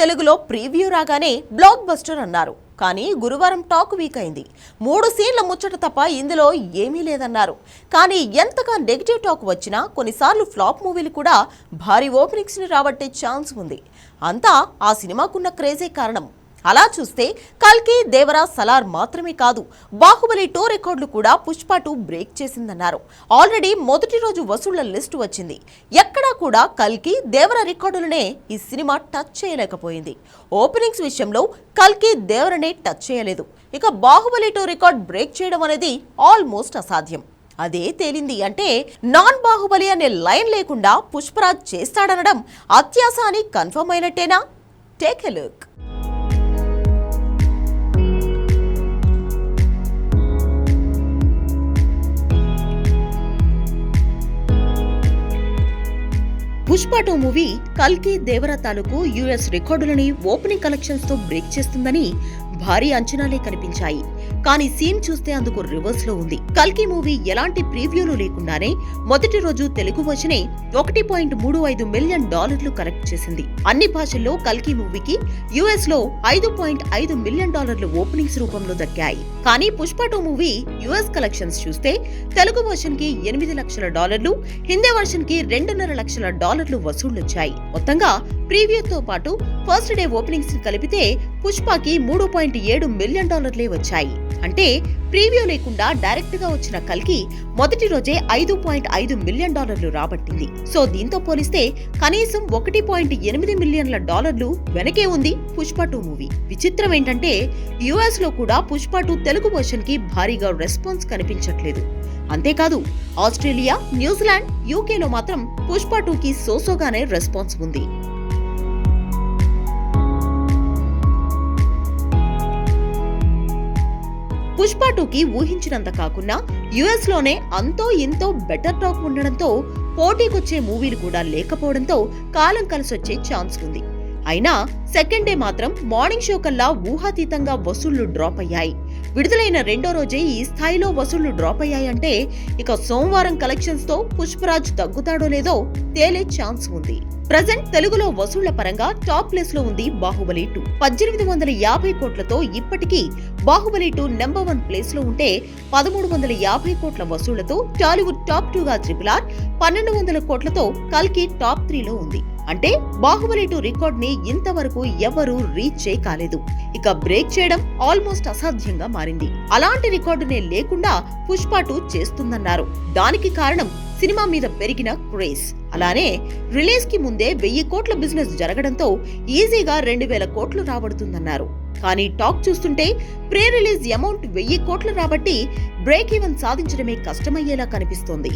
తెలుగులో ప్రీవ్యూ రాగానే block buster అన్నారు. కానీ గురువారం టాక్ వీక్ అయింది. మూడు సీన్ల ముచ్చట తప్ప ఇందులో ఏమీ లేదన్నారు. కానీ ఎంతగా నెగిటివ్ టాక్ వచ్చినా కొన్నిసార్లు ఫ్లాప్ మూవీలు కూడా భారీ ఓపెనింగ్స్ని రాబట్టే ఛాన్స్ ఉంది. అంతా ఆ సినిమాకున్న క్రేజే కారణం. అలా చూస్తే కల్కి దేవరా సలార్ మాత్రమే కాదు బాహుబలి టూ రికార్డులు కూడా పుష్ప టూ బ్రేక్ చేసిందన్నారు. ఆల్రెడీ మొదటి రోజు వసూళ్ళ లిస్టు వచ్చింది. ఎక్కడా కూడా కల్కి దేవర రికార్డులనే ఈ సినిమా టచ్ చేయలేకపోయింది. ఓపెనింగ్స్ విషయంలో కల్కి దేవరనే టచ్ చేయలేదు. ఇక బాహుబలి టూ రికార్డ్ బ్రేక్ చేయడం అనేది ఆల్మోస్ట్ అసాధ్యం. అదే తేలింది అంటే నాన్ బాహుబలి అనే లైన్ లేకుండా పుష్పరాజ్ చేస్తాడనడం అత్యాస అని confirm అయినట్టేనా? Take a look. Pushpa two movie కల్కి దేవర తాలూకు యుఎస్ రికార్డులని ఓపెనింగ్ కలెక్షన్స్తో బ్రేక్ చేస్తుందని భారీ అంచనాలే కనిపించాయి. కానీ సీన్ చూస్తే అందుకు రివర్స్లో ఉంది. కల్కి మూవీ ఎలాంటి ప్రీవ్యూలు లేకుండానే మొదటి రోజు తెలుగు వచ్చినే ఒకటి పాయింట్ మూడు ఐదు మిలియన్ డాలర్లు కలెక్ట్ చేసింది. అన్ని భాషల్లో కల్కి మూవీకి యుఎస్లో ఐదు పాయింట్ ఐదు మిలియన్ డాలర్లు ఓపెనింగ్స్ రూపంలో దక్కాయి. కానీ Pushpa two movie US collections చూస్తే తెలుగు వర్షన్కి ఎనిమిది లక్షల డాలర్లు హిందీ వర్షన్కి రెండున్నర లక్షల డాలర్లు వసూళ్ళొచ్చాయి మొత్తంగా ప్రీవియస్ పాటు ఫస్ట్ డే ఓపెనింగ్స్ కలిపితే పుష్పకి మూడు పాయింట్ ఏడు మిలియన్ డాలర్లే వచ్చాయి. అంటే ప్రీవ్యూ లేకుండా డైరెక్ట్గా వచ్చిన కల్కి మొదటి రోజే ఐదు పాయింట్ ఐదు మిలియన్ డాలర్లు రాబట్టింది. సో దీంతో పోలిస్తే కనీసం ఒకటి పాయింట్ ఎనిమిది మిలియన్ల డాలర్లు వెనకే ఉంది పుష్ప టూ మూవీ. విచిత్రం ఏంటంటే యుఎస్లో కూడా పుష్ప టూ తెలుగు వర్షన్కి భారీగా రెస్పాన్స్ కనిపించట్లేదు. అంతేకాదు ఆస్ట్రేలియా న్యూజిలాండ్ యూకేలో మాత్రం పుష్ప టూకి సోసోగానే రెస్పాన్స్ ఉంది. పుష్ప టూకి ఊహించినంత కాకుండా యుఎస్లోనే అంతో ఇంతో బెటర్ టాక్ ఉండడంతో పోటీకొచ్చే మూవీలు కూడా లేకపోవడంతో కాలం కలిసొచ్చే ఛాన్స్ ఉంది. అయినా సెకండ్ డే మాత్రం మార్నింగ్ షో కల్లా ఊహాతీతంగా వసూళ్ళు డ్రాప్ అయ్యాయి. విడుదలైన రెండో రోజే ఈ స్థాయిలో వసూళ్ళు డ్రాప్ అయ్యాయంటే ఇక సోమవారం కలెక్షన్స్తో పుష్పరాజ్ తగ్గుతాడో లేదో తేలే ఛాన్స్ ఉంది. ప్రజెంట్ తెలుగులో వసూళ్ళ పరంగా టాప్ ప్లేస్లో ఉంది బాహుబలి టూ. పద్దెనిమిది వందల యాభై కోట్లతో ఇప్పటికీ బాహుబలి టూ నెంబర్ వన్ ప్లేస్లో ఉంటే పదమూడు వందల యాభై కోట్ల వసూళ్ళతో టాలీవుడ్ టాప్ టూగా త్రిపుల్ ఆర్ పన్నెండు వందల కోట్లతో కల్కి టాప్ త్రీలో ఉంది. అంటే బాహుబలి టూ రికార్డ్ని ఇంతవరకు ఎవరూ రీచ్ చేయకాలేదు. ఇక బ్రేక్ చేయడం ఆల్మోస్ట్ అసాధ్యంగా మారింది. అలాంటి రికార్డునే లేకుండా పుష్ప టూ చేస్తుందన్నారు. దానికి కారణం సినిమా మీద పెరిగిన క్రేజ్. అలానే రిలీజ్కి ముందే వెయ్యి కోట్ల బిజినెస్ జరగడంతో ఈజీగా రెండు వేల కోట్లు రాబడుతుందన్నారు. కానీ టాక్ చూస్తుంటే ప్రీ రిలీజ్ అమౌంట్ వెయ్యి కోట్లు రాబట్టి బ్రేక్ ఈవెన్ సాధించడమే కష్టమయ్యేలా కనిపిస్తోంది.